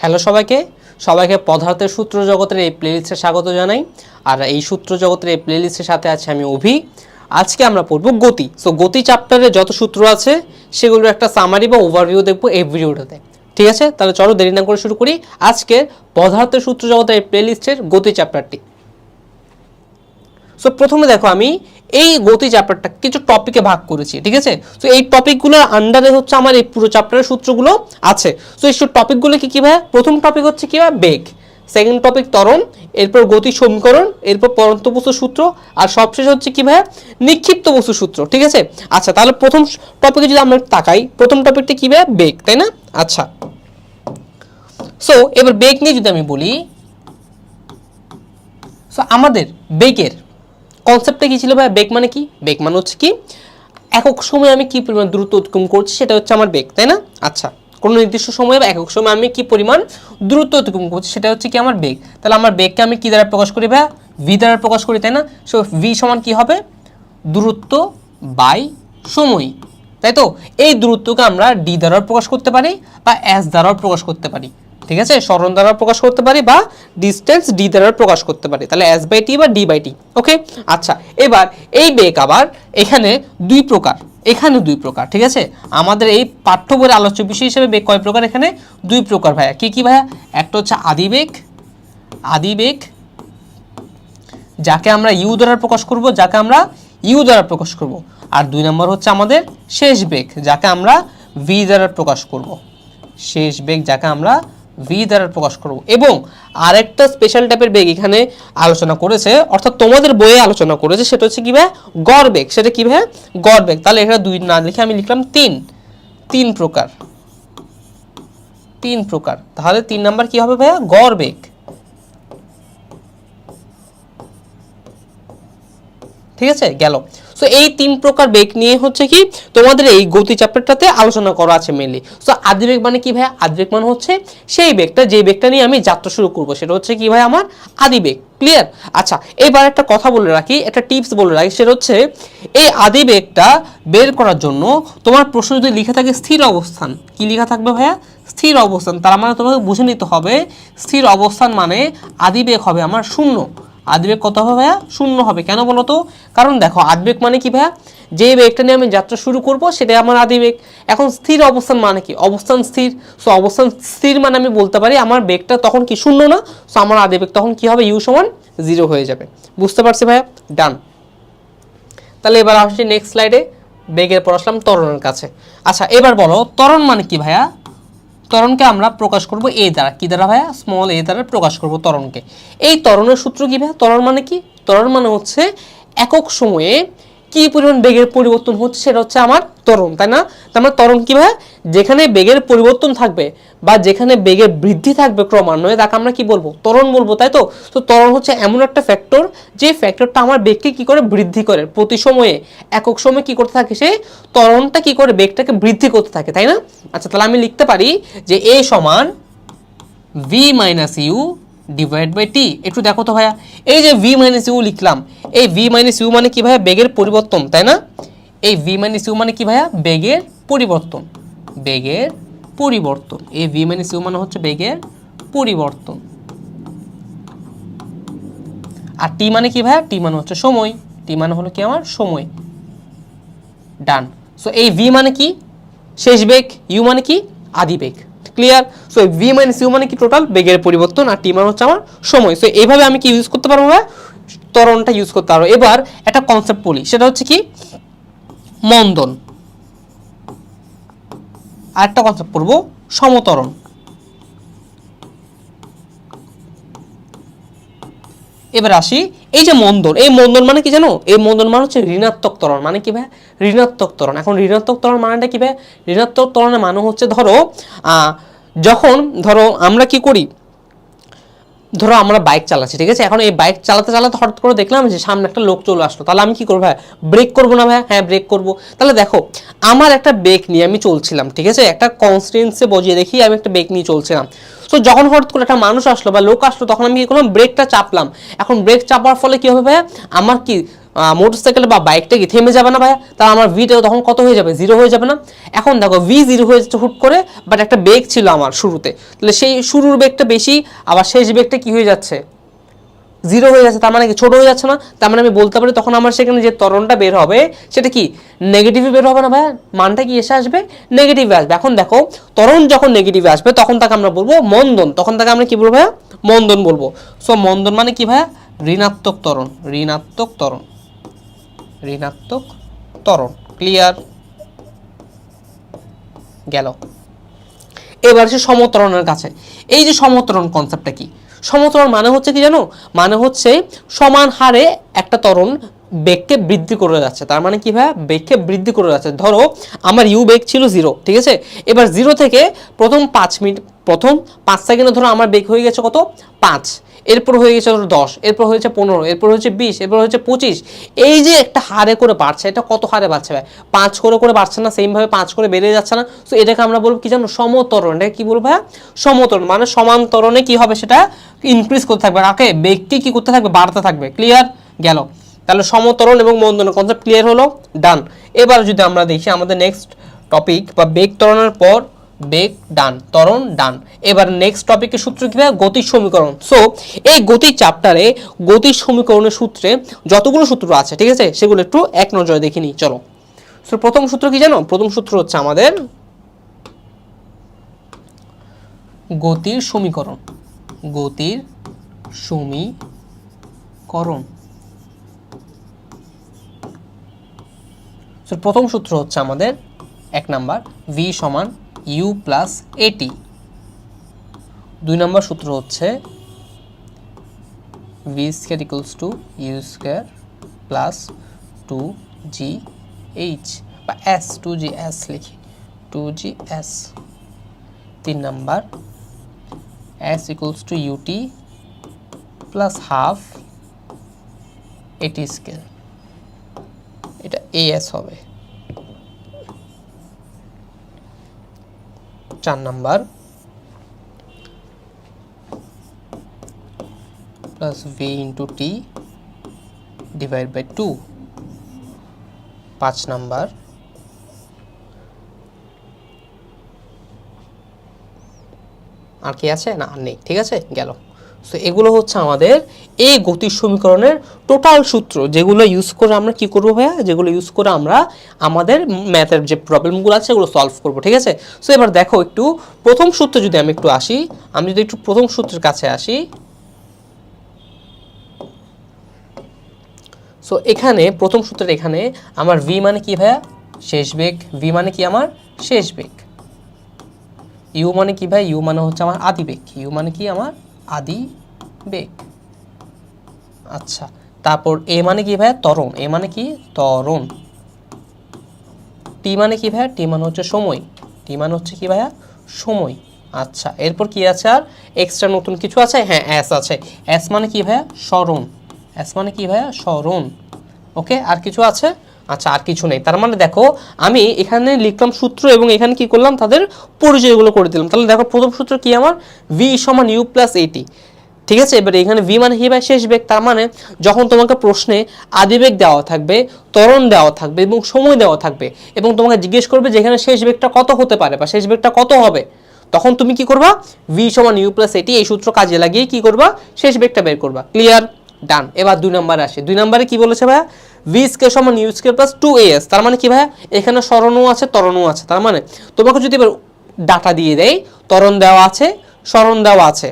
Hello সবাইকে। সবাইকে পদার্থের সূত্র জগতের এই প্লেলিস্টে স্বাগত জানাই। আর এই সূত্র জগতের এই প্লেলিস্টের সাথে আছে আমি অভি। আজকে আমরা পড়ব গতি। সো গতি চ্যাপ্টারে যত সূত্র আছে, সেগুলোর একটা সামারি বা ওভারভিউ দেখব এই ভিডিওটাতে ঠিক আছে? তাহলে চলো দেরি না করে শুরু করি। আজকের পদার্থের সূত্র জগতের এই প্লেলিস্টের গতি চ্যাপ্টারটি সো প্রথমে দেখো আমি এই গতি চ্যাপ্টারটা কিছু টপিকে ভাগ করেছি, ঠিক আছে? তো এই টপিকগুলোর আন্ডারে হচ্ছে আমার এই পুরো চ্যাপ্টারের সূত্রগুলো আছে। তো এই টপিকগুলো কি কী ভাই? প্রথম টপিক হচ্ছে কি ভাই? বেগ। সেকেন্ড টপিক ত্বরণ, এরপর গতি সমীকরণ, এরপর পরন্ত বস্তু সূত্র, আর সবশেষ হচ্ছে কি ভাই? নিক্ষিপ্ত বস্তু সূত্র, ঠিক আছে? আচ্ছা তাহলে প্রথম টপিকে যদি আমরা তাকাই, প্রথম টপিকটা কি ভাই? বেগ, তাই না? আচ্ছা। সো এবার বেগ নিয়ে যদি আমি বলি সো আমাদের বেগের কনসেপ্টটা কি ছিল ভাই বেগ মানে কি? বেগ মানে হচ্ছে কি, একক সময় আমি কি পরিমাণ দ্রুত অতিক্রম করছি সেটা হচ্ছে আমার বেগ তাই না? আচ্ছা কোনো নির্দিষ্ট সময়ে বা একক সময় আমি কি পরিমাণ দ্রুত অতিক্রম করছি সেটা হচ্ছে কি আমার বেগ তাহলে আমার বেগকে আমি কী দ্বারা প্রকাশ করি ভাই ভি দ্বারা প্রকাশ করি, তাই না? সো ভি সমান কি হবে? দূরত্ব বাই সময়, তাই তো? এই দূরত্বকে আমরা ডি দ্বারাও প্রকাশ করতে পারি বা এস দ্বারাও প্রকাশ করতে পারি। ঠিক আছে? স্মরণ দ্বারা প্রকাশ করতে পারি বা ডিস্টেন্স ডি দ্বারা প্রকাশ করতে পারি। তাহলে এস বাই টি বা ডি বাই টি ওকে আচ্ছা এবার এই বেগ আবার এখানে দুই প্রকার এখানে দুই প্রকার, ঠিক আছে? আমাদের এই পাঠ্য বইয়ের আলোচ্য বিষয় হিসেবে বেগ কয় প্রকার এখানে? দুই প্রকার ভাইয়া। কি কি ভাইয়া? একটা হচ্ছে আদি বেগ আদি বেগ, যাকে আমরা ইউ দ্বারা প্রকাশ করব, যাকে আমরা ইউ দ্বারা প্রকাশ করব। আর দুই নম্বর হচ্ছে আমাদের শেষ বেগ, যাকে আমরা ভি দ্বারা প্রকাশ করব। শেষ বেগ, যাকে আমরা ভি দ্বারা প্রকাশ করব। এবং আরেকটা স্পেশাল টাইপের বেগ এখানে আলোচনা করেছে, অর্থাৎ তোমাদের বইয়ে আলোচনা করেছে, সেটা হচ্ছে কি ভাই? গড় বেগ সেটা কি ভাই? গড় বেগ তাহলে এখানে দুই না লিখে আমি লিখলাম তিন। তিন প্রকার। তিন প্রকার। তাহলে তিন নাম্বার কি হবে ভাইয়া? গড় বেগ ঠিক আছে? গেল। সো এই তিন প্রকার বেগ নিয়ে হচ্ছে কি তোমাদের এই গতি চ্যাপ্টারটাতে আলোচনা করা আছে মেনলি সো আদিবেগ মানে কি ভাই আদিবেগ মানে হচ্ছে সেই বেগটা যে বেগটা নিয়ে আমি যাত্রা শুরু করব, সেটা হচ্ছে কি ভাই আমার আদিবেগ ক্লিয়ার আচ্ছা এবার একটা কথা বলে রাখি, একটা টিপস বলে রাখি, সেটা হচ্ছে এই আদিবেগটা বের করার জন্য তোমার প্রশ্ন যদি লিখে থাকে স্থির অবস্থান, কি লেখা থাকবে ভাইয়া? স্থির অবস্থান, তার মানে তোমাকে বুঝে নিতে হবে, স্থির অবস্থান মানে আদিবেগ হবে আমার শূন্য। আদিবেগ কত হবে ভাইয়া? শূন্য হবে। কেন বলো তো? কারণ দেখো, আদবেগ মানে কি ভাইয়া? যে বেগটা নিয়ে আমি যাত্রা শুরু করব, সেটাই আমার আদিবেগ। এখন স্থির অবস্থান মানে কি? অবস্থান স্থির। সো অবস্থান স্থির মানে আমি বলতে পারি, আমার বেগটা তখন কি শূন্য না? সো আমার আদিবেগ তখন কি হবে? ইউ সমান জিরো হয়ে যাবে। বুঝতে পারছি ভাইয়া? ডান তাহলে এবার আসছি নেক্সট স্লাইডে বেগের পর আসলাম ত্বরণের কাছে। আচ্ছা এবার বলো, ত্বরণ মানে কি ভাইয়া? ত্বরণকে আমরা প্রকাশ করব এ দ্বারা। কি দ্বারা ভাইয়া? স্মল এ দ্বারা প্রকাশ করব ত্বরণকে। এই ত্বরণের সূত্র কী ভাইয়া? ত্বরণ মানে কি? ত্বরণ মানে হচ্ছে একক সময়ে কি পরিমাণ বেগের পরিবর্তন হচ্ছে সেটা হচ্ছে আমার তরণ তাই না? তার তরণ ত্বরণ কি ভাইয়া যেখানে বেগের পরিবর্তন থাকবে বা যেখানে বেগের বৃদ্ধি থাকবে ক্রমান্বয়ে, তাকে আমরা কি বলব? ত্বরণ বলব, তাই তো? তো তরণ হচ্ছে এমন একটা ফ্যাক্টর যে ফ্যাক্টরটা আমার বেগকে কি করে বৃদ্ধি করে? প্রতি সময়ে, একক সময়ে কি করতে থাকে সে? তরণটা কি করে বেগটাকে বৃদ্ধি করতে থাকে, তাই না? আচ্ছা তাহলে আমি লিখতে পারি যে এ সমান V minus U divide by T একটু দেখো তো ভাইয়া। এই যে ভি মাইনাস ইউ লিখলাম, এই ভি মাইনাস ইউ মানে কি ভাইয়া? বেগের পরিবর্তন, তাই না? এই ভি মাইনাস ইউ মানে কি ভাইয়া? বেগের পরিবর্তন। বেগের পরিবর্তন। এই ভি মাইনাস ইউ মানে হচ্ছে বেগের পরিবর্তন। আর টি মানে কি ভাইয়া? টি মানে হচ্ছে সময়। টি মানে হলো কি আমার? সময়। ডান সো এই ভি মানে কি? শেষ বেগ। ইউ মানে কি? আদি বেগ। Clear so V minus U মানে কি টোটাল বেগের পরিবর্তন আর টি মানে হচ্ছে আমার সময়. সো এইভাবে আমি কি ইউজ করতে পারব ভাইয়া ত্বরণটা ইউজ করতে পারব। এবার একটা কনসেপ্ট বলি। সেটা হচ্ছে কি? মন্দন। আরেকটা কনসেপ্ট পড়ব। সমতরণ। এবার আসি এই যে মন্দন, এই মন্দন মানে কি জানো? এই মন্দন মানে হচ্ছে ঋণাত্মক ত্বরণ। মানে কি ভাই? ঋণাত্মক ত্বরণ। এখন ঋণাত্মক ত্বরণ মানেটা কি ভাই? ঋণাত্মক ত্বরণের মানে হচ্ছে ধরো যখন ধরো আমরা কি করি? ধরো আমরা বাইক চালাচ্ছি, ঠিক আছে? এখন এই বাইক চালাতে চালাতে হঠাৎ করে দেখলাম যে সামনে একটা লোক চলে আসলো। তাহলে আমি কি করব ভাই? ব্রেক করব না ভাই? হ্যাঁ ব্রেক করব। তাহলে দেখো, আমার একটা ব্রেক নিয়ে আমি চলছিলাম, ঠিক আছে? একটা কনস্টেন্সে বজিয়ে দেখি, আমি একটা ব্রেক নিয়ে চলছিলাম। তো যখন হঠাৎ করে একটা মানুষ আসলো বা লোক আসলো, তখন আমি কি করলাম ব্রেকটা চাপলাম। এখন ব্রেক চাপার ফলে কি হবে ভাইয়া? আমার কি মোটরসাইকেল বা বাইকটা কি থেমে যাবে না ভাইয়া? তাহলে আমার ভিটা তখন কত হয়ে যাবে? জিরো হয়ে যাবে না। এখন দেখো ভি জিরো হয়ে যাচ্ছে হুট করে বাট একটা বেগ ছিল আমার শুরুতে। তাহলে সেই শুরুর বেগটা বেশি, আবার শেষ বেগটা কি হয়ে যাচ্ছে? জিরো হয়ে যাচ্ছে, তার মানে কি ছোট হয়ে যাচ্ছে না? তার মানে আমি বলতে পারি তখন আমার সেখানে যে ত্বরণটা বের হবে, সেটা কি? নেগেটিভে বের হবে না ভাইয়া? মানটা কি এসে আসবে? নেগেটিভে আসবে। এখন দেখো, ত্বরণ যখন নেগেটিভে আসবে, তখন তাকে আমরা বলব মন্দন। তখন তাকে আমরা কি বলব ভাইয়া? মন্দন বলব। সো মন্দন মানে কি ভাইয়া? ঋণাত্মক তরণ ঋণাত্মক তরণ ঋণাত্মক তরণ ক্লিয়ার গেল। এবার সে সমতরণের কাছে। এই যে সমতরণ কনসেপ্টটা কি? সমতরণ মানে হচ্ছে কি জানো? মানে হচ্ছে সমান হারে একটা তরণ বেগকে বৃদ্ধি করে যাচ্ছে। তার মানে কি ভাই বেগকে বৃদ্ধি করে যাচ্ছে। ধরো, আমার ইউ বেগ ছিল জিরো, ঠিক আছে? এবার জিরো থেকে প্রথম পাঁচ মিনিট, প্রথম পাঁচ সেকেন্ডে ধরো আমার বেগ হয়ে গেছে কত? পাঁচ। এরপর হয়ে গেছে ধরো দশ, এরপর হয়েছে পনেরো, এরপর হয়েছে বিশ, এরপর হয়েছে পঁচিশ। এই যে একটা হারে করে বাড়ছে, এটা কত হারে বাড়ছে ভাই? পাঁচ করে করে বাড়ছে না সেমভাবে পাঁচ করে বেড়ে যাচ্ছে না। তো এটাকে আমরা বলব কি জানো? সমতরণ। এটা কি বলব ভাই সমতরণ। মানে সমান্তরণে কি হবে সেটা ইনক্রিজ করতে থাকবে। আগে বেগটি কী করতে থাকবে? বাড়তে থাকবে। ক্লিয়ার গেল। তাহলে সমতরণ এবং মন্দন কনসেপ্ট ক্লিয়ার হলো? ডান এবার যদি আমরা দেখি আমাদের নেক্সট টপিক বা বেগ ত্বরণের পর বেগ ডান, ত্বরণ ডান। এবার নেক্সট টপিকের সূত্র কি ভাই গতির সমীকরণ। সো এই গতির চ্যাপ্টারে গতির সমীকরণের সূত্রে যতগুলো সূত্র আছে, ঠিক আছে? সেগুলো একটু এক নজরে দেখে নিই। চলো। সো প্রথম সূত্র কি জানো? প্রথম সূত্র হচ্ছে আমাদের গতির সমীকরণ। গতির সমীকরণ। প্রথম সূত্র হচ্ছে আমাদের এক নাম্বার ভি সমান ইউ প্লাস এটি দুই নম্বর সূত্র হচ্ছে V square equals to U square plus two G H বা এস টু জি এস লিখি। টু জি এস তিন number S equals to U T plus half A T square এটা এএস হবে। চার number. Plus V into T divide by two পাঁচ number. আর কি আছে? না, আর নেই। ঠিক আছে? গেল। সো এগুলো হচ্ছে আমাদের এই গতির সমীকরণের টোটাল সূত্র, যেগুলো ইউজ করে আমরা কি করব ভাইয়া? যেগুলো ইউজ করে আমরা আমাদের ম্যাথের যে প্রবলেমগুলো আছে সেগুলো সলভ করব, ঠিক আছে? সো এবার দেখো একটু প্রথম সূত্রে যদি আমি একটু আসি, আমি যদি একটু প্রথম সূত্রের কাছে আসি। সো এখানে, প্রথম সূত্রের এখানে আমার ভি মানে কি ভাইয়া? শেষ বেগ। ভি মানে কি আমার? শেষ বেগ। ইউ মানে কি ভাই? ইউ মানে হচ্ছে আমার আদি বেগ। ইউ মানে কি আমার? আদি বেগ আচ্ছা তারপর এ মানে কি ভাইয়া? ত্বরণ। এ মানে কি? ত্বরণ। টি মানে কি ভাইয়া? টি মানে হচ্ছে সময়। টি মানে হচ্ছে কি ভাইয়া? সময়। আচ্ছা এরপর কি আছে আর? এক্সট্রা নতুন কিছু আছে? হ্যাঁ এস আছে। এস মানে কি ভাইয়া? স্মরণ। এস মানে কি ভাইয়া? স্মরণ। ওকে আর কিছু আছে? আচ্ছা আর কিছু নেই। তার মানে দেখো, আমি এখানে লিখলাম সূত্র এবং এখানে কি করলাম? তাদের পরিচয়গুলো করে দিলাম। তাহলে দেখো, প্রথম সূত্র কি আমার? ভি সমান ইউ প্লাস এইটি ঠিক আছে? এবার এখানে ভি মানে হি বাই শেষ বেগ। তার মানে যখন তোমাকে প্রশ্নে আদিবেগ দেওয়া থাকবে, ত্বরণ দেওয়া থাকবে এবং সময় দেওয়া থাকবে এবং তোমাকে জিজ্ঞেস করবে যে এখানে শেষ বেগটা কত হতে পারে বা শেষ বেগটা কত হবে, তখন তুমি কি করবা? ভি সমান ইউ প্লাস এটি এই সূত্র কাজে লাগিয়ে কি করবা? শেষ বেগটা বের করবা। ক্লিয়ার ডান এবার দুই নম্বরে আসে। দুই নম্বরে কি বলেছে ভাইয়া? ভি স্কোয়ার সমান U square plus two S তার মানে কি ভাইয়া? এখানে স্মরণও আছে, ত্বরণও আছে, তার মানে তোমাকে যদি এবার ডাটা দিয়ে দেয় ত্বরণ দেওয়া আছে স্মরণ দেওয়া আছে,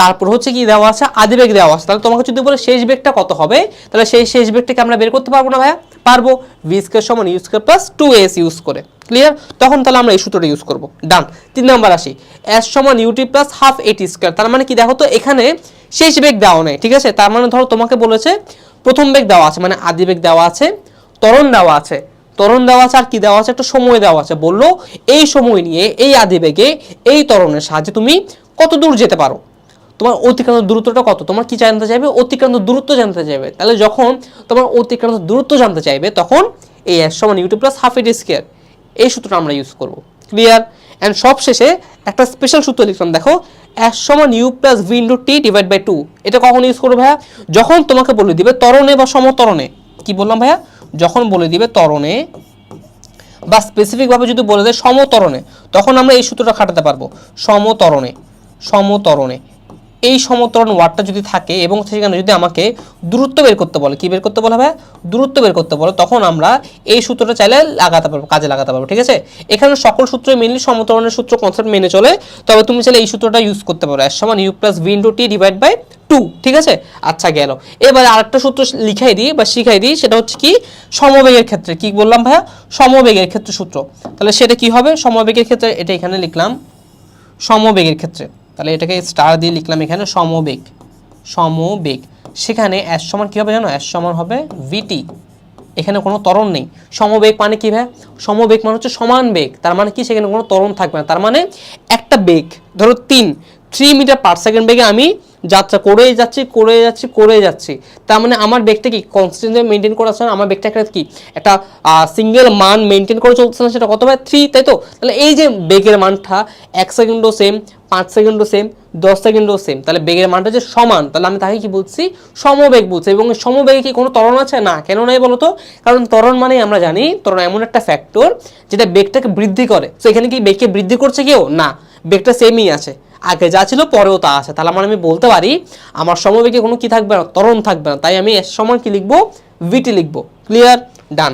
তারপর হচ্ছে কি দেওয়া আছে, আদিবেগ দেওয়া আছে, তাহলে তোমাকে যদি বলে শেষ বেগটা কত হবে, তাহলে সেই শেষ বেগটাকে আমরা বের করতে পারব না ভাইয়া? পারব। ভি স্কোয়ার সমান U square plus two S use করে। ক্লিয়ার তখন তাহলে আমরা এই সূত্রটা ইউজ করব। ডান তিন নাম্বার আসি। এস সমান U T plus half A T square তার মানে কি দেখো তো, এখানে শেষ বেগ দেওয়া নেই, ঠিক আছে? তার মানে ধরো তোমাকে বলেছে প্রথম বেগ দেওয়া আছে মানে আদি বেগ দেওয়া আছে, ত্বরণ দেওয়া আছে। ত্বরণ দেওয়া আছে আর কি দেওয়া আছে? একটা সময় দেওয়া আছে। বলল, এই সময় নিয়ে, এই আদিবেগে এই ত্বরণের সাহায্যে তুমি কত দূর যেতে পারো? তোমার অতিক্রান্ত দূরত্বটা কত? তোমার কি জানতে চাইবে? অতিক্রান্ত দূরত্ব জানতে চাইবে। তাহলে যখন তোমার অতিক্রান্ত দূরত্ব জানতে চাইবে, তখন এই সমান U T plus half A T square এই সূত্রটা আমরা ইউজ করব। ক্লিয়ার অ্যান্ড সবশেষে একটা স্পেশাল সূত্র লিখলাম। দেখো এস সমান U plus V into T divide by two এটা কখন ইউজ করব ভাইয়া? যখন তোমাকে বলে দিবে তরণে বা সমতরণে। কি বললাম ভাইয়া? যখন বলে দিবে তরণে বা স্পেসিফিকভাবে যদি বলে দেয় সমতরণে, তখন আমরা এই সূত্রটা খাটাতে পারব। সমতরণে সমতরণে। এই সমতরণ ওয়ার্ডটা যদি থাকে এবং সেখানে যদি আমাকে দূরত্ব বের করতে বলে, কি বের করতে বলে ভাই দূরত্ব বের করতে বলে, তখন আমরা এই সূত্রটা চাইলে লাগাতে পারব, কাজে লাগাতে পারব, ঠিক আছে? এখানে সকল সূত্রই মেনলি সমতরণের সূত্র কনসেপ্ট মেনে চলে, তবে তুমি চাইলে এই সূত্রটা ইউজ করতে পারো এর সমান U plus V into T divide by two ঠিক আছে? আচ্ছা গেল। এবারে আরেকটা সূত্র লিখাই দিই বা শিখাই দিই, সেটা হচ্ছে কি? সমবেগের ক্ষেত্রে, কি বললাম ভাইয়া? সমবেগের ক্ষেত্রে সূত্র। তাহলে সেটা কি হবে? সমবেগের ক্ষেত্রে, এটা এখানে লিখলাম, সমবেগের ক্ষেত্রে। তাহলে এটাকে স্টার দিয়ে লিখলাম এখানে সমবেগ সমবেগ। সেখানে এস সমান কী হবে জানো? এস সমান হবে ভিটি এখানে কোনো ত্বরণ নেই। সমবেগ মানে কি ভাই? সমবেগ মানে হচ্ছে সমান বেগ। তার মানে কি? সেখানে কোনো ত্বরণ থাকবে না। তার মানে একটা বেগ, ধরো তিন থ্রি মিটার পার সেকেন্ড বেগে আমি যাত্রা করেই যাচ্ছি করে যাচ্ছি করে যাচ্ছি। তার মানে আমার বেগটা কি কনস্ট্যান্ট মেনটেন করা আছে আমার বেগটা একটা কি? একটা সিঙ্গেল মান মেনটেন করে চলছে না সেটা কত ভাই? থ্রি তাই তো? তাহলে এই যে বেগের মানটা এক সেকেন্ডও সেম পাঁচ সেকেন্ডও সেম দশ সেকেন্ডও সেম তাহলে বেগের মানটা যে সমান, তাহলে আমি তাকে কি বলছি? সমবেগ বলছি। এবং সমবেগে কি কোনো ত্বরণ আছে? না, কেন নাই বলতো? কারণ ত্বরণ মানে আমরা জানি, ত্বরণ এমন একটা ফ্যাক্টর যেটা বেগটাকে বৃদ্ধি করে। তো এখানে কি বেগকে বৃদ্ধি করছে কেউ? না, বেগটা সেমই আছে। আগে যা ছিল পরেও তা আছে। তাহলে মানে আমি বলতে পারি, আমার সমবেগে কোনো কি থাকবে না, ত্বরণ থাকবে না। তাই আমি এর সমান কি লিখব? ভিটি লিখব। ক্লিয়ার ডান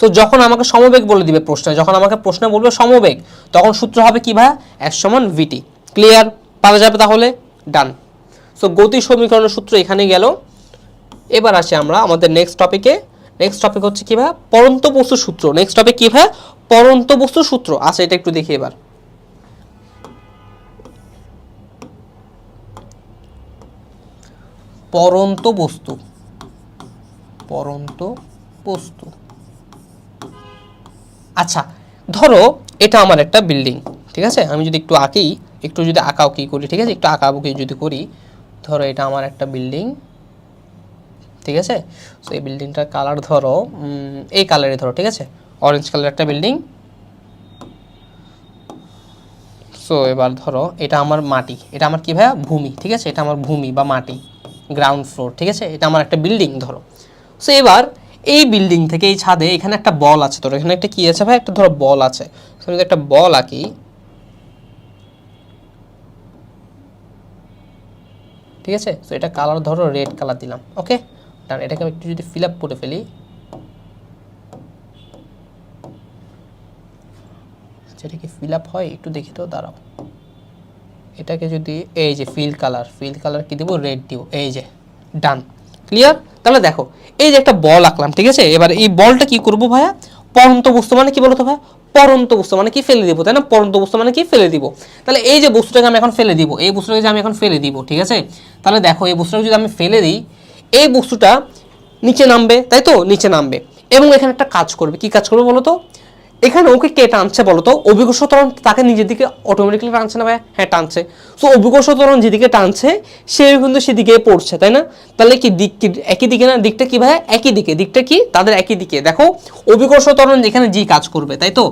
সো যখন আমাকে সমবেগ বলে দিবে প্রশ্নে, যখন আমাকে প্রশ্নে বলবে সমবেগ, তখন সূত্র হবে কি ভাই এক সমান ভিটি ক্লিয়ার পাওয়া যাবে তাহলে? ডান সো গতি সমীকরণের সূত্র এখানে গেল। এবার আসি আমরা আমাদের নেক্সট টপিকে নেক্সট টপিক হচ্ছে কি ভাই পরন্ত বস্তুর সূত্র। নেক্সট টপিক কি ভাই পরন্ত বস্তুর সূত্র। আচ্ছা এটা একটু দেখি এবার। পরন্ত বস্তু। পরন্ত বস্তু। আচ্ছা ধরো এটা আমার একটা বিল্ডিং ঠিক আছে? আমি যদি একটু আঁকি, একটু যদি আঁকাও কি করি, ঠিক আছে? একটু আঁকাবুকি যদি করি, ধরো এটা আমার একটা বিল্ডিং ঠিক আছে? তো এই বিল্ডিংটার কালার ধরো এই কালারে ধরো, ঠিক আছে? অরেঞ্জ কালার একটা বিল্ডিং সো এবার ধরো এটা আমার মাটি, এটা আমার কি ভাইয়া? ভূমি, ঠিক আছে? এটা আমার ভূমি বা মাটি গ্রাউন্ড ফ্লোর ঠিক আছে? এটা আমার একটা বিল্ডিং ধরো। সো এবার এই বিল্ডিং থেকে এই ছাদে এখানে একটা বল আছে। তোর এখানে একটা কি আছে ভাই? একটা ধরো বল আছে। যদি একটা বল আঁকি, ঠিক আছে? তো এটা কালার ধরো রেড কালার দিলাম ওকে ডান এটাকে আমি একটু যদি ফিল আপ করে ফেলি। যেটা কি ফিল আপ হয়? একটু দেখি তো, দাঁড়াও। এটাকে যদি, এই যে ফিল কালার ফিল কালার কি দিব? রেড দিব। এই যে ডান ক্লিয়ার তাহলে দেখো, এই যে একটা বল আঁকলাম, ঠিক আছে? এবার এই বলটা কি করব ভাইয়া? পরন্ত বস্তু মানে কি বলতো ভাইয়া? পরন্ত বস্তু মানে কি ফেলে দিব, তাই না? পরন্ত বস্তু মানে কি ফেলে দিব। তাহলে এই যে বস্তুটাকে আমি এখন ফেলে দিব, এই বস্তুটাকে যে আমি এখন ফেলে দিব, ঠিক আছে? তাহলে দেখো, এই বস্তুটাকে যদি আমি ফেলে দিই, এই বস্তুটা নিচে নামবে, তাই তো? নিচে নামবে। এবং এখানে একটা কাজ করবে, কি কাজ করবে বলো তো এখানে ওকে কে টানছে বলো তো অভিকর্ষ ত্বরণ তাকে নিজের দিকে অটোমেটিক্যালি টানছে না ভাই? হ্যাঁ টানছে। সো অভিকর্ষ ত্বরণ যেদিকে টানছে, সে কিন্তু সেদিকে পড়ছে, তাই না? তাহলে কি দিক কি, একই দিকে না? দিকটা কি ভাই একই দিকে। দিকটা কি? তাদের একই দিকে। দেখো অভিকর্ষ ত্বরণ যেখানে জি কাজ করবে, তাই তো?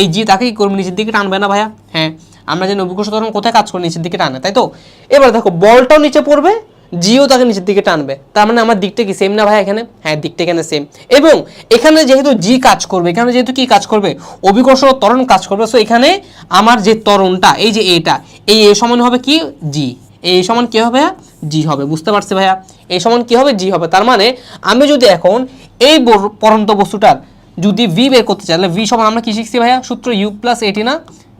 এই জি তাকে কি করবে? নিজের দিকে টানবে না ভাইয়া? হ্যাঁ। আমরা জানি অভিকর্ষ ত্বরণ কোথায় কাজ করে? নিচের দিকে টানে, তাই তো? এবার দেখো, বলটাও নিচে পড়বে জিও তাকে নিচের দিকে টানবে। তার মানে আমার দিকটা কি সেম না ভাই এখানে? হ্যাঁ দিকটা এখানে সেম এবং এখানে যেহেতু জি কাজ করবে, এখানে যেহেতু কি কাজ করবে? অভিকর্ষ ত্বরণ কাজ করবে। সো এখানে আমার যে ত্বরণটা, এই যে এটা, এই এ সমান হবে কি? জি। এই সমান কি হবে? জি হবে। বুঝতে পারছি ভাইয়া? এই সমান কি হবে? জি হবে। তার মানে আমি যদি এখন এই পরন্ত বস্তুটার যদি ভি বের করতে চাই, তাহলে ভি সমান আমরা কি শিখছি ভাইয়া? সূত্র ইউ প্লাস এটি না?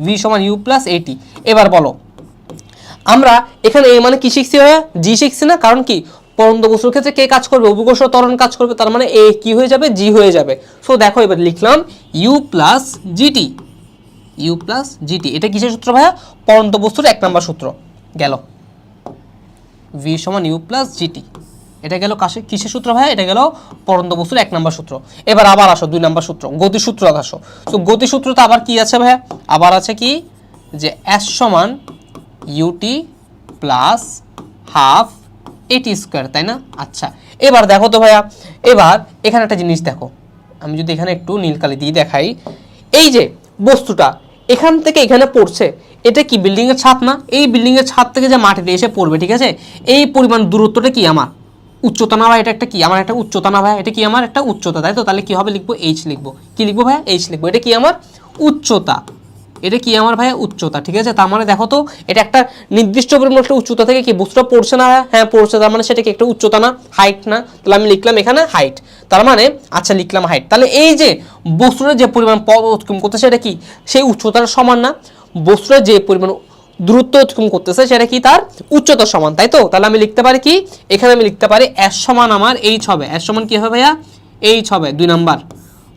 ভি সমান ইউ প্লাস এটি এবার বলো। আমরা এখানে এই মানে কি শিখছি ভাইয়া? জি শিখছি না? কারণ কি? পরন্ত বস্তুর ক্ষেত্রে কে কাজ করবে? অভিকর্ষ ত্বরণ কাজ করবে, তার মানে এ কি হয়ে যাবে? জি হয়ে যাবে। সো দেখো এবার লিখলাম U plus G T U plus G T এটা কিসের সূত্র ভাইয়া? পরন্ত বস্তুর এক নম্বর সূত্র। গেল। ভি সমান ইউ প্লাস জিটি এটা গেল কাশে কিসের সূত্র ভাই এটা গেল পরন্ত বস্তুর এক নম্বর সূত্র। এবার আবার আসো দুই নম্বর সূত্র। গতি সূত্র আসো। তো গতি সূত্রতে আবার কি আছে ভাইয়া? আবার আছে কি? যে এস সমান U T plus half A T square তাই না? আচ্ছা এবার দেখো তো ভাইয়া, এবার এখানে একটা জিনিস দেখো। আমি যদি এখানে একটু নীলকালি দিয়ে দেখাই, এই যে বস্তুটা এখান থেকে এখানে পড়ছে, এটা কি বিল্ডিংয়ের ছাদ না? এই বিল্ডিংয়ের ছাদ থেকে যে মাটিতে এসে পড়বে, ঠিক আছে? এই পরিমাণ দূরত্বটা কি আমার? উচ্চতা না ভাই, এটা একটা কি? আমার একটা উচ্চতা না ভাই, এটা কি আমার? একটা উচ্চতা, তাই তো? তাহলে কি হবে? লিখব এইচ লিখব। কি লিখব ভাই এইচ লিখব। এটা কি আমার? উচ্চতা। এটা কি আমার ভাই উচ্চতা, ঠিক আছে? তার মানে দেখো তো, এটা একটা নির্দিষ্ট পরিমাণ উচ্চতা থেকে কি বস্তুটা পড়ছে না? ভাইয়া? হ্যাঁ পড়ছে, তার মানে সেটা কি একটা উচ্চতা না হাইট না? তাহলে আমি লিখলাম এখানে হাইট তার মানে আচ্ছা লিখলাম হাইট তাহলে এই যে বস্তুটা যে পরিমাণ পদ অতিক্রম করতেছে, সেটা কি? সেই উচ্চতার সমান না? বস্তুটা যে পরিমাণ দূরত্ব অতিক্রম করতেছে, সেটা কি তার? উচ্চতার সমান, তাই তো? তাহলে আমি লিখতে পারি কি? এখানে আমি লিখতে পারি এস সমান আমার এইচ হবে। এস সমান কি হবে ভাইয়া? এইচ হবে, দুই নাম্বার।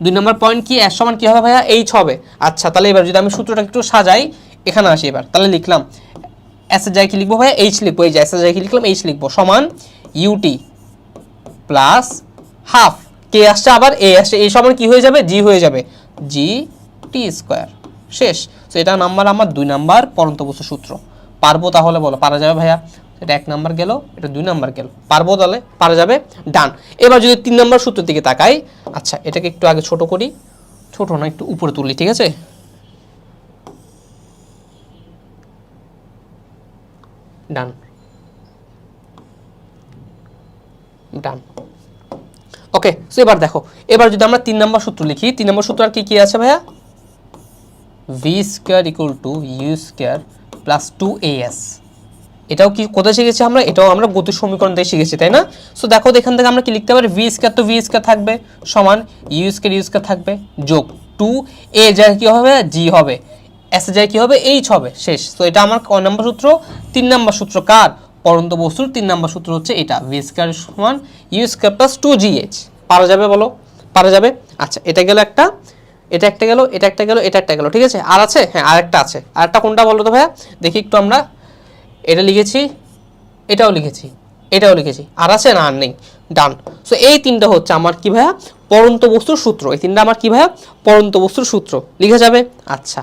দুই নম্বর পয়েন্ট কি? এস সমান কি হবে ভাইয়া? এইচ হবে। আচ্ছা তাহলে এবার যদি আমি সূত্রটা একটু সাজাই, এখানে আসি এবার। তাহলে লিখলাম এস এর জায়গায় কি লিখব ভাইয়া? এইচ লিখব। এই যে এস এর জায়গায় কি লিখলাম? এইচ লিখব। সমান ইউটি প্লাস হাফ কে আসছে আবার এ আসছে। এই সমান কি হয়ে যাবে? জি হয়ে যাবে। জি টি স্কোয়ার শেষ। তো এটা নাম্বার আমার দুই নাম্বার পরন্ত বস্তু সূত্র। পারব তাহলে বলো। পারা যাবে ভাইয়া? এটা এক নাম্বার গেল, এটা দুই নাম্বার গেল। পারব তাহলে? পারা যাবে? ডান। এবার যদি তিন নাম্বার সূত্রের দিকে তাকাই আচ্ছা এটাকে একটু আগে ছোট করি। ছোট না, একটু উপরে তুলি, ঠিক আছে? ডান। ডান। ওকে সো এবার দেখো, এবার যদি আমরা তিন নম্বর সূত্র লিখি, তিন নম্বর সূত্র আর কি কি আছে ভাইয়া? V square equal to U square plus two A S এটাও কি, কোথায় শিখেছি আমরা? এটাও আমরা গতির সমীকরণ থেকে শিখেছি, তাই না? সো দেখো এখান থেকে আমরা কি লিখতে পারি? ভি স্কোয়ার তো ভি স্কোয়ার থাকবে সমান ইউ স্কোয়ার ইউ স্কোয়ার থাকবে যোগ টু এ যায় কি হবে? জি হবে। এস যায় কি হবে? এইচ হবে। শেষ। তো এটা আমার ক নম্বর সূত্র? তিন নম্বর সূত্র কার? পরন্ত বস্তুর তিন নম্বর সূত্র হচ্ছে এটা। ভি স্কোয়ার সমান U square plus two G H পারা যাবে বলো? পারা যাবে? আচ্ছা এটা গেল একটা, এটা একটা গেল, এটা একটা গেল, এটা একটা গেল, ঠিক আছে? আর আছে? হ্যাঁ আরেকটা আছে। আরেকটা কোনটা বলো তো ভাইয়া? দেখি একটু আমরা। এটা লিখেছি, এটাও লিখেছি এটাও লিখেছি। আর আছে না, আর নেই। ডান সো এই তিনটা হচ্ছে আমার কি ভাইয়া? পরন্ত বস্তুর সূত্র। এই তিনটা আমার কি ভাইয়া? পরন্ত বস্তুর সূত্র। লিখে যাবে? আচ্ছা।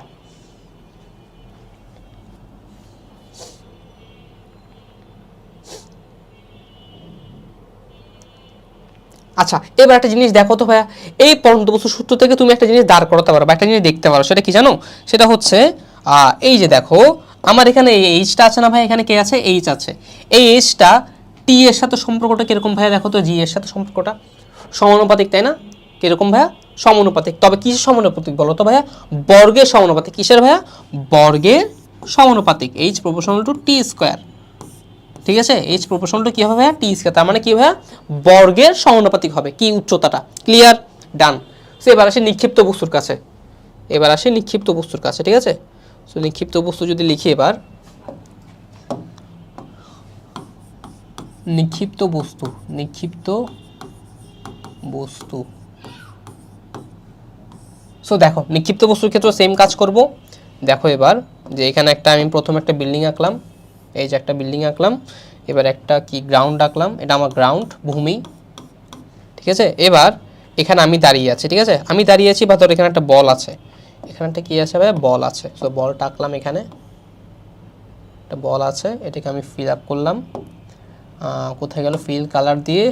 আচ্ছা এবার একটা জিনিস দেখো তো ভাইয়া। এই পরন্ত বস্তু সূত্র থেকে তুমি একটা জিনিস দাঁড় করাতে পারো বা একটা জিনিস দেখতে পারো। সেটা কি জানো? সেটা হচ্ছে এই যে দেখো আমার এখানে এই এইচটা আছে না ভাই? এখানে কে আছে? এইচ আছে। এই এইচটা টি এর সাথে সম্পর্কটা কীরকম ভাইয়া? দেখো তো জি এর সাথে সম্পর্কটা। সমানুপাতিক, তাই না? কীরকম ভাইয়া? সমানুপাতিক। তবে কিসের সমানুপাতিক বলো তো ভাইয়া? বর্গের সমানুপাতিক। কিসের ভাইয়া? বর্গের সমানুপাতিক। H proportional to T square ঠিক আছে? এইচ প্রপোর্শনাল টু কি হবে ভাইয়া? টি স্কয়ার তার মানে কি ভাইয়া? বর্গের সমানুপাতিক হবে। কি উচ্চতাটা? ক্লিয়ার ডান সো এবার আসে নিক্ষিপ্ত বস্তুর কাছে। এবার আসে নিক্ষিপ্ত বস্তুর কাছে। ঠিক আছে? সো নিক্ষিপ্ত বস্তু যদি লিখি এবার, নিক্ষিপ্ত বস্তু নিক্ষিপ্ত বস্তু। সো দেখো, নিক্ষিপ্ত বস্তুর ক্ষেত্রে সেম কাজ করব। দেখো এবার, যে এখানে একটা আমি প্রথম একটা বিল্ডিং আঁকলাম, এই যে একটা বিল্ডিং আঁকলাম, এবার একটা কি গ্রাউন্ড আঁকলাম, এটা আমার গ্রাউন্ড ভূমি, ঠিক আছে? এবার, এখানে আমি দাঁড়িয়ে আছি, ঠিক আছে? আমি দাঁড়িয়ে আছি বা ধর এখানে একটা বল আছে। এখানে একটা কি আছে ভাই? বল আছে। সো বলটা আঁকলাম এখানে। একটা বল আছে, এটাকে আমি ফিল আপ করলাম। কোথায় গেল? ফিল কালার দিয়ে।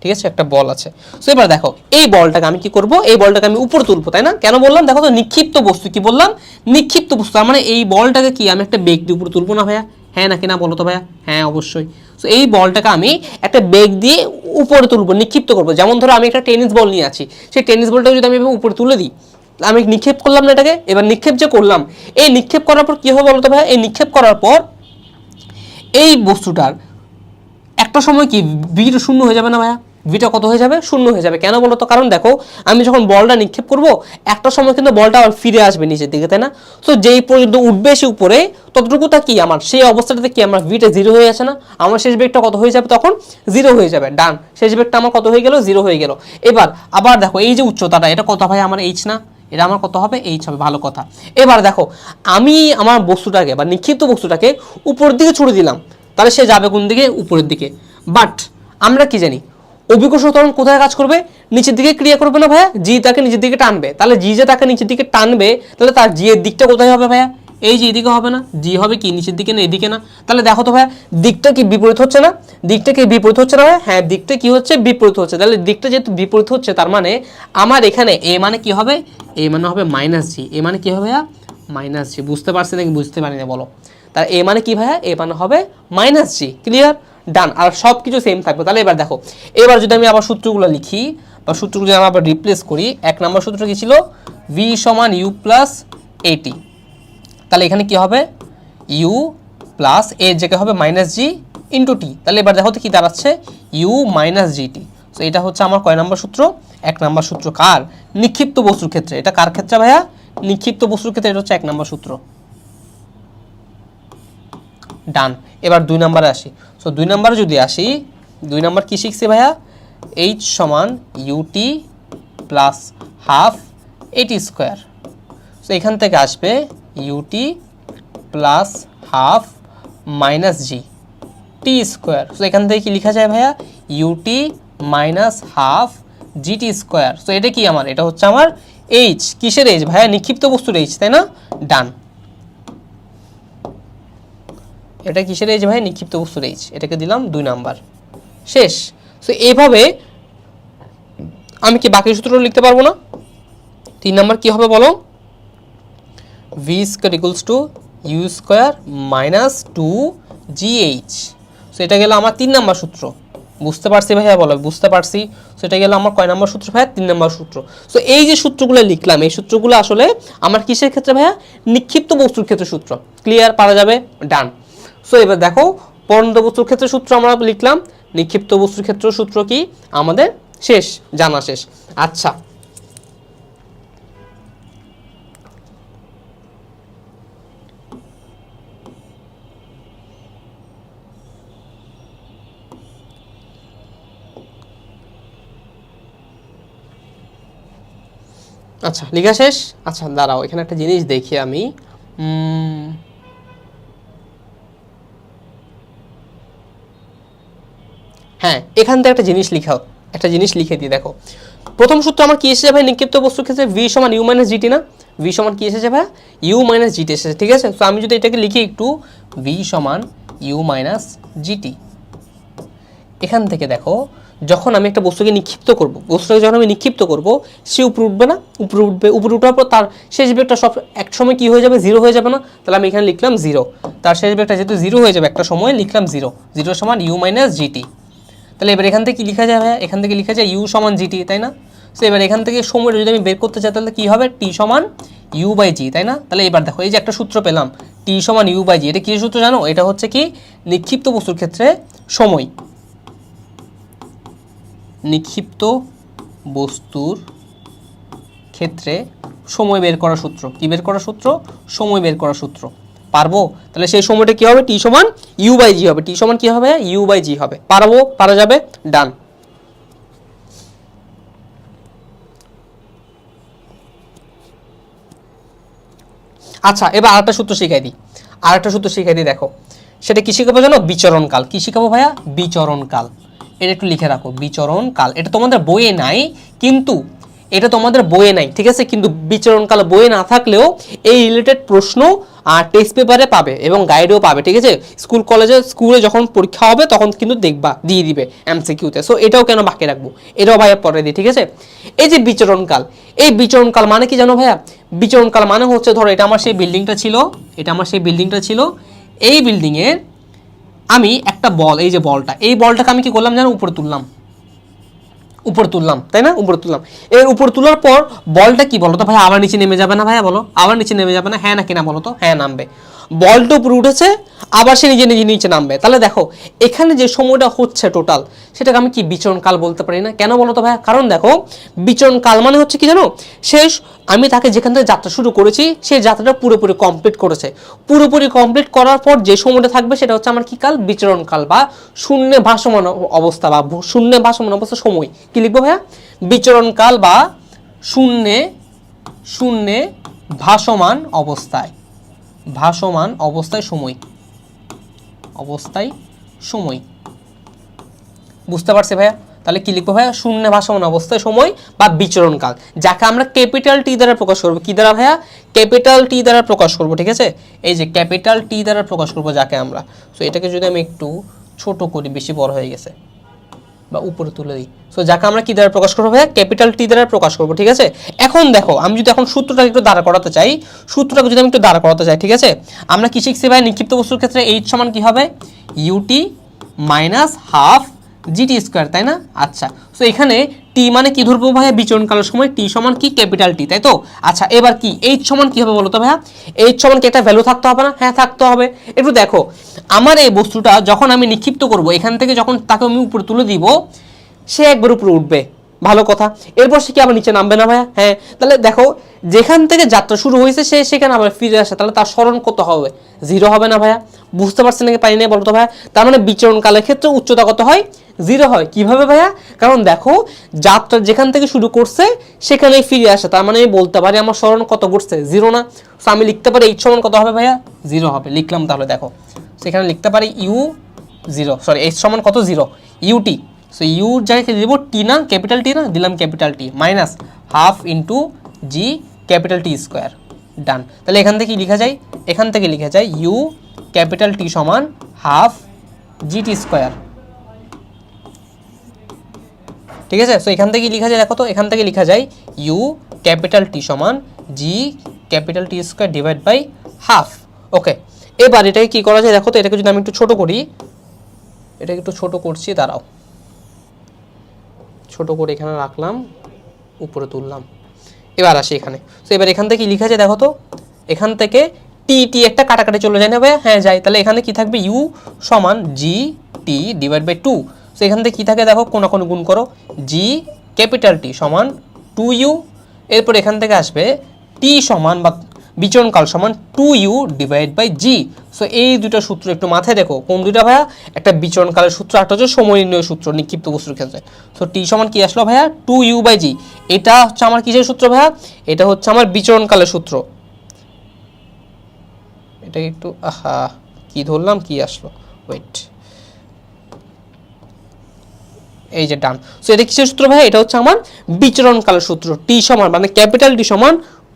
ঠিক আছে? একটা বল আছে। সো এবার দেখো, এই বলটাকে আমি কি করব? এই বলটাকে আমি উপরে তুলবো, তাই না? কেন বললাম? দেখো তো, নিক্ষিপ্ত বস্তু, কি বললাম? নিক্ষিপ্ত বস্তু, তার মানে এই বলটাকে কি, আমি একটা বেগ দিয়ে উপরে তুলবো না ভাইয়া? হ্যাঁ নাকি না বলো তো ভাইয়া? হ্যাঁ অবশ্যই। সো এই বলটাকে আমি একটা বেগ দিয়ে উপরে তুলবো, নিক্ষিপ্ত করব। যেমন ধরো, আমি একটা টেনিস বল নিয়ে আছি। সেই টেনিস বলটাকে যদি আমি উপরে তুলে দিই আমি নিক্ষেপ করলাম না এটাকে, এবার নিক্ষেপ যে করলাম, এই নিক্ষেপ করার পর কী হবে বলতো তো ভাইয়া এই নিক্ষেপ করার পর এই বস্তুটার একটা সময় কি ভিটা শূন্য হয়ে যাবে না ভাইয়া? ভিটা কত হয়ে যাবে? শূন্য হয়ে যাবে। কেন বলো তো কারণ দেখো, আমি যখন বলটা নিক্ষেপ করব, একটা সময় কিন্তু বলটা আবার ফিরে আসবে নিচের দিকে, তাই না? তো যেই পর্যন্ত উঠবে সে উপরে, ততটুকুটা কি আমার? সেই অবস্থাটাতে কি আমার ভিটা জিরো হয়ে আছে না? আমার শেষ বেগটা কত হয়ে যাবে তখন? জিরো হয়ে যাবে। ডান শেষ বেগটা আমার কত হয়ে গেল? জিরো হয়ে গেল। এবার, আবার দেখো, এই যে উচ্চতাটা, এটা কত ভাই? আমার এইচ না? এটা আমার কত হবে? এইচ হবে ভালো কথা। এবার দেখো, আমি আমার বস্তুটাকে বা নিক্ষিপ্ত বস্তুটাকে উপরের দিকে ছুড়ে দিলাম, তাহলে সে যাবে কোন দিকে? উপরের দিকে। বাট আমরা কি জানি? অভিকর্ষ ত্বরণ কোথায় কাজ করবে? নিচের দিকে ক্রিয়া করবে না ভাইয়া? জি তাকে নিচের দিকে টানবে। তাহলে জি যে তাকে নিচের দিকে টানবে, তাহলে তার জি এর দিকটা কোথায় হবে ভাইয়া? এই যে এদিকে হবে না, জি হবে কি, নিচের দিকে না, এদিকে না? তাহলে দেখো তো ভাইয়া, দিকটা কি বিপরীত হচ্ছে না? দিকটা কি বিপরীত হচ্ছে না হ্যাঁ দিকটা কি হচ্ছে, বিপরীত হচ্ছে। তাহলে দিকটা যেহেতু বিপরীত হচ্ছে, তার মানে আমার এখানে এ মানে কি হবে? এ মানে হবে মাইনাস জি এ মানে কি হবে ভাইয়া? মাইনাস জি বুঝতে পারছি নাকি বুঝতে পারি না বলো। তার এ মানে কি ভাইয়া? এ মানে হবে মাইনাস জি ক্লিয়ার ডান আর সব কিছু সেম থাকবে। তাহলে এবার দেখো, এবার যদি আমি আবার সূত্রগুলো লিখি, বা সূত্রগুলো যদি আবার রিপ্লেস করি, এক নম্বর সূত্র কি ছিল? ভি সমান ইউ প্লাস এটি তাহলে এখানে কি হবে? ইউ প্লাস এর জায়গায় হবে মাইনাস জি ইন্টু টি তাহলে এবার দেখো তো কি দাঁড়াচ্ছে? ইউ মাইনাস জিটি তো এটা হচ্ছে আমার কয় নম্বর সূত্র? এক নম্বর সূত্র কার? নিক্ষিপ্ত বস্তুর ক্ষেত্রে। এটা কার ক্ষেত্রে ভাইয়া? নিক্ষিপ্ত বস্তুর ক্ষেত্রে এটা হচ্ছে এক নম্বর সূত্র। ডান এবার দুই নম্বরে আসি। সো দুই নম্বরে যদি আসি, দুই নম্বর কী শিখছি ভাইয়া? এইচ সমান U T plus half A T square so এখান থেকে আসবে U T plus half minus G T square so এখান থেকে কি লেখা যায় ভাইয়া? U T minus half G T square so এটা কি আমার? এটা হচ্ছে আমার এইচ কিসের এইচ ভাইয়া, নিক্ষিপ্ত বস্তুর এইচ তাই না? ডান এটা কিসের এইচ ভাই নিক্ষিপ্ত বস্তুর এইচ এটাকে দিলাম দুই নাম্বার। শেষ। সো এইভাবে আমি কি বাকি সূত্র লিখতে পারব না? তিন নাম্বার কি হবে বলো? V square equals to U square minus two G H so এটা গেল আমার তিন নাম্বার সূত্র। বুঝতে পারছি ভাইয়া বলো, বুঝতে পারছি। সো এটা গেল আমার কয় নাম্বার সূত্র ভাইয়া? তিন নাম্বার সূত্র। সো এই যে সূত্রগুলো লিখলাম, এই সূত্রগুলো আসলে আমার কিসের ক্ষেত্রে ভাইয়া? নিক্ষিপ্ত বস্তুর ক্ষেত্রে সূত্র। ক্লিয়ার পারা যাবে? ডান সো এবার দেখো পরন্ত বস্তুর ক্ষেত্রে সূত্র আমরা লিখলাম। নিক্ষিপ্ত বস্তুর ক্ষেত্রে সূত্র কি? আমাদের শেষ, জানা শেষ। আচ্ছা আচ্ছা লেখা শেষ? আচ্ছা দাঁড়াও, এখানে একটা জিনিস দেখি আমি। হ্যাঁ এখান থেকে একটা জিনিস লিখাও, একটা জিনিস লিখে দিই, দেখো। প্রথম সূত্র আমার কি এসেছে ভাই? নিক্ষিপ্ত বস্তুর ক্ষেত্রে ভি সমান ইউ মাইনাস জিটি না? ভি সমান কি এসেছে ভাই? ইউ মাইনাস জিটি এসেছে, ঠিক আছে? তো আমি যদি এটাকে লিখি একটু ভি সমান ইউ মাইনাস জিটি এখান থেকে দেখো যখন আমি একটা বস্তুকে নিক্ষিপ্ত করব, বস্তুটাকে যখন আমি নিক্ষিপ্ত করব, সে উপরে উঠবে না, উপরে উঠবে, উপরে উঠার পর তার শেষ বেগটা সব এক সময় কি হয়ে যাবে? জিরো হয়ে যাবে না? তাহলে আমি এখানে লিখলাম জিরো তার শেষ বেগটা যেহেতু জিরো হয়ে যাবে, একটা সময় লিখলাম জিরো জিরো সমান ইউ মাইনাস জিটি তাহলে এবার এখান থেকে কি লেখা যায় ভাইয়া? এখান থেকে লেখা যায় ইউ সমান জিটি তাই না? সো এবার এখান থেকে সময়টা যদি আমি বের করতে চাই, তাহলে কী হবে? টি সমান ইউ বাই জি তাই না? তাহলে এবার দেখো, এই যে একটা সূত্র পেলাম টি সমান ইউ বাই জি এটা কি সূত্র জানো? এটা হচ্ছে কি? নিক্ষিপ্ত বস্তুর ক্ষেত্রে সময়। নিক্ষিপ্ত বস্তুর ক্ষেত্রে সময় বের করার সূত্র। কি বের করার সূত্র? সময় বের করার সূত্র। পারব? তাহলে সেই সময়টা কি হবে? টি সমান ইউ বাই জি হবে। টি সমান কি হবে? ইউ বাই জি হবে। পারব? পারা যাবে? ডান। আচ্ছা এবার আরেকটা সূত্র শিখাই দিই। আরেকটা সূত্র শিখাই দিই, দেখো। সেটা কি শিখাবো জানো? বিচরণকাল। কি শিখাবো ভাইয়া? বিচরণকাল। এটা একটু লিখে রাখো বিচরণকাল এটা তোমাদের বইয়ে নাই, কিন্তু এটা তোমাদের বইয়ে নাই, ঠিক আছে? কিন্তু বিচরণকাল বইয়ে না থাকলেও এই রিলেটেড প্রশ্ন আর টেস্ট পেপারে পাবে এবং গাইডেও পাবে, ঠিক আছে? স্কুল কলেজে স্কুলে যখন পরীক্ষা হবে, তখন কিন্তু দেখবা, দিয়ে দিবে এমসিকিউতে সো এটাও কেন বাকি রাখব? এটাও ভাইয়া পরে দিই, ঠিক আছে? এই যে বিচরণকাল এই বিচরণকাল মানে কি জানো ভাইয়া? বিচরণকাল মানে হচ্ছে, ধরো এটা আমার সেই বিল্ডিংটা ছিল, এটা আমার সেই বিল্ডিংটা ছিল, এই বিল্ডিংয়ের আমি একটা বল, এই যে বলটা, এই বলটাকে আমি কি করলাম যেন উপরে তুললাম। উপরে তুললাম, তাই না? উপরে তুললাম। এর উপরে তোলার পর বলটা কি বলো তো ভাই, আবার নিচে নেমে যাবে না ভাইয়া বলো? আবার নিচে নেমে যাবে না? হ্যাঁ নাকি না বলো তো হ্যাঁ নামবে। বলটা উপরে উঠেছে, আবার সে নিজে নিজে নিচে নামবে। তাহলে দেখো, এখানে যে সময়টা হচ্ছে টোটাল সেটাকে আমি কি বিচরণকাল বলতে পারি না? কেন বলো তো ভাইয়া? কারণ দেখো, বিচরণকাল মানে হচ্ছে কি জানো? শেষ, আমি তাকে যেখান থেকে যাত্রা শুরু করেছি সেই যাত্রাটা পুরোপুরি কমপ্লিট করেছে। পুরোপুরি কমপ্লিট করার পর যে সময়টা থাকবে, সেটা হচ্ছে আমার কি কাল? বিচরণকাল বা শূন্যে ভাসমান অবস্থা বা শূন্যে ভাসমান অবস্থা সময়। কি লিখব ভাইয়া? বিচরণকাল বা শূন্যে শূন্যে ভাসমান অবস্থায়। ভাসমান অবস্থায় সময়। অবস্থায় সময়। বুঝতে পারছি ভাইয়া? তাহলে কি লিখব ভাইয়া? শূন্য ভাসমান অবস্থায় সময় বা বিচরণকাল যাকে আমরা ক্যাপিটাল টি দ্বারা প্রকাশ করব। কি দ্বারা ভাইয়া? ক্যাপিটাল টি দ্বারা প্রকাশ করব, ঠিক আছে? এই যে ক্যাপিটাল টি দ্বারা প্রকাশ করব যাকে আমরা। সো এটাকে যদি আমি একটু ছোট করি, বেশি বড় হয়ে গেছে। বা উপরে তুলে দিই। সো যাকে আমরা কি দ্বারা প্রকাশ করব ভাইয়া? ক্যাপিটাল টি দ্বারা প্রকাশ করব, ঠিক আছে? এখন দেখো, আমি যদি এখন সূত্রটাকে একটু দাঁড়া করাতে চাই, সূত্রটাকে যদি আমি একটু দাঁড়া করাতে চাই, ঠিক আছে? আমরা কি শিখছি ভাই নিক্ষিপ্ত বস্তুর ক্ষেত্রে এইচ সমান কি হবে? U T minus half G T square তাই না? আচ্ছা সো এখানে টি মানে কি ধরবো ভাইয়া? বিচরণকালের সময় টি সমান কি? ক্যাপিটাল টি, তাই তো? আচ্ছা এবার কি? এইচ সমান কি হবে বলো তো ভাইয়া? এইচ সমান কি? একটা ভ্যালু থাকতে হবে না? হ্যাঁ থাকতে হবে। একটু দেখো, আমার এই বস্তুটা যখন আমি নিক্ষিপ্ত করব, এখান থেকে যখন তাকে আমি উপরে তুলে দিব, সে একবার উপরে উঠবে। ভালো কথা। এরপর সে কি আবার নিচে নামবে না ভাইয়া? হ্যাঁ। তাহলে দেখো, যেখান থেকে যাত্রা শুরু হয়েছে, সে সেখানে আবার ফিরে আসে। তাহলে তার স্মরণ কত হবে? জিরো হবে না ভাইয়া? বুঝতে পারছেন নাকি? পারি না বলতো ভাইয়া? তার মানে বিচরণকালের ক্ষেত্রে উচ্চতা কত হয়? জিরো হয়। কীভাবে ভাইয়া? কারণ দেখো, যাত্রা যেখান থেকে শুরু করছে, সেখানেই ফিরে আসে। তার মানে আমি বলতে পারি আমার স্মরণ কত ঘটছে জিরো না। তো আমি লিখতে পারি এইচ সমান কত হবে ভাইয়া? জিরো হবে। লিখলাম তাহলে দেখো। সেখানে লিখতে পারি ইউ জিরো। সরি এইচ সমান কত? জিরো। ইউটি সো ইউ জায়গায় দিব টি না ক্যাপিটাল টি না, দিলাম capital T minus half into G capital T square done তাহলে এখান থেকে লেখা যায়? এখান থেকে লিখা যায় ইউ ক্যাপিটাল টি সমান হাফ জি টি স্কোয়ার ঠিক আছে? সো এখান থেকে লেখা যায়? দেখো তো, এখান থেকে লেখা যায় ইউ ক্যাপিটাল টি সমান G capital T square divide by half okay এবার এটাকে কি করা যায়? দেখো তো, এটাকে যদি আমি একটু ছোট করি, এটাকে একটু ছোট করছি, দাঁড়াও। ছোট করে এখানে রাখলাম, উপরে তুললাম। এবার আসি এখানে। তো এবার এখান থেকে লেখা আছে দেখো তো, এখান থেকে টি টি একটা কাটাকাটি চলে যায় না ভাই হ্যাঁ যায় তাহলে এখানে কি থাকবে? ইউ সমান G T divide by two তো এখান থেকে কি থাকে দেখো? কোনো কোনো গুণ করো। জি ক্যাপিটাল টি সমান টু ইউ এরপর এখান থেকে আসবে টি সমান বা বিচরণকাল সমান two U divide by G so এই দুটো সূত্র একটু মাথায় দেখো। কোন দুইটা ভাইয়া? একটা বিচরণকালের সূত্র একটা হচ্ছে সময় সূত্র, নিক্ষিপ্ত বস্তুর ক্ষেত্রে। সো টি সমান কি আসলো ভাইয়া? টু ইউ বাই জি এটা হচ্ছে আমার কিসের সূত্র ভাইয়া? এটা হচ্ছে আমার বিচরণকালের সূত্র। এটা একটু, আহা, কি ধরলাম? কি আসলো? ওয়েট এই যে ডান। সো এটা কিসের সূত্র ভাই? এটা হচ্ছে আমার বিচরণকালের সূত্র। টি সমান মানে ক্যাপিটাল টি সমান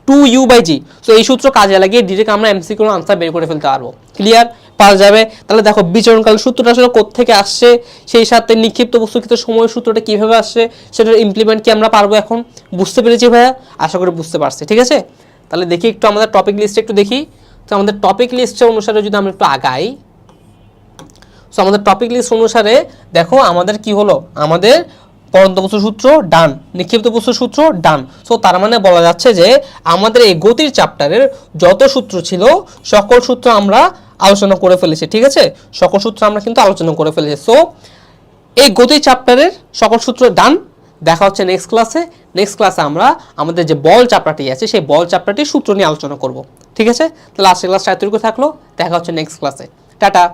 two U by G so এই সূত্র কাজে লাগিয়ে ডিরেক্ট আমরা এমসিকিউর আনসার বের করে ফেলতে পারব। ক্লিয়ার পাওয়া যাবে। তাহলে দেখো বিচরণকাল সূত্রটা আসলে থেকে আসছে? সেই সাথে নিক্ষিপ্ত বস্তুর ক্ষেত্রে সময় সূত্রটা কীভাবে আসছে? সেটার ইমপ্লিমেন্ট কি আমরা পারব এখন? বুঝতে পেরেছি ভাইয়া? আশা করি বুঝতে পারছি। ঠিক আছে? তাহলে দেখি একটু আমাদের টপিক লিস্টে একটু দেখি। তো আমাদের টপিক লিস্টে অনুসারে যদি আমরা একটু আগাই সো আমাদের টপিক লিস্ট অনুসারে দেখো আমাদের কি হলো? আমাদের পরন্ত সূত্র ডান, নিক্ষিপ্ত বস্তুর সূত্র ডান। সো তার মানে বলা যাচ্ছে যে আমাদের এই গতির চ্যাপ্টারের যত সূত্র ছিল, সকল সূত্র আমরা আলোচনা করে ফেলেছি, ঠিক আছে? সকল সূত্র আমরা কিন্তু আলোচনা করে ফেলেছি। সো এই গতি চ্যাপ্টারের সকল সূত্র ডান, দেখা হচ্ছে নেক্সট ক্লাসে নেক্সট ক্লাসে আমরা আমাদের যে বল চ্যাপ্টারটি আছে, সেই বল চ্যাপ্টারটির সূত্র নিয়ে আলোচনা করব, ঠিক আছে? তাহলে আজকের ক্লাস তৈরি থাকল, দেখা হচ্ছে নেক্সট ক্লাসে টাটা!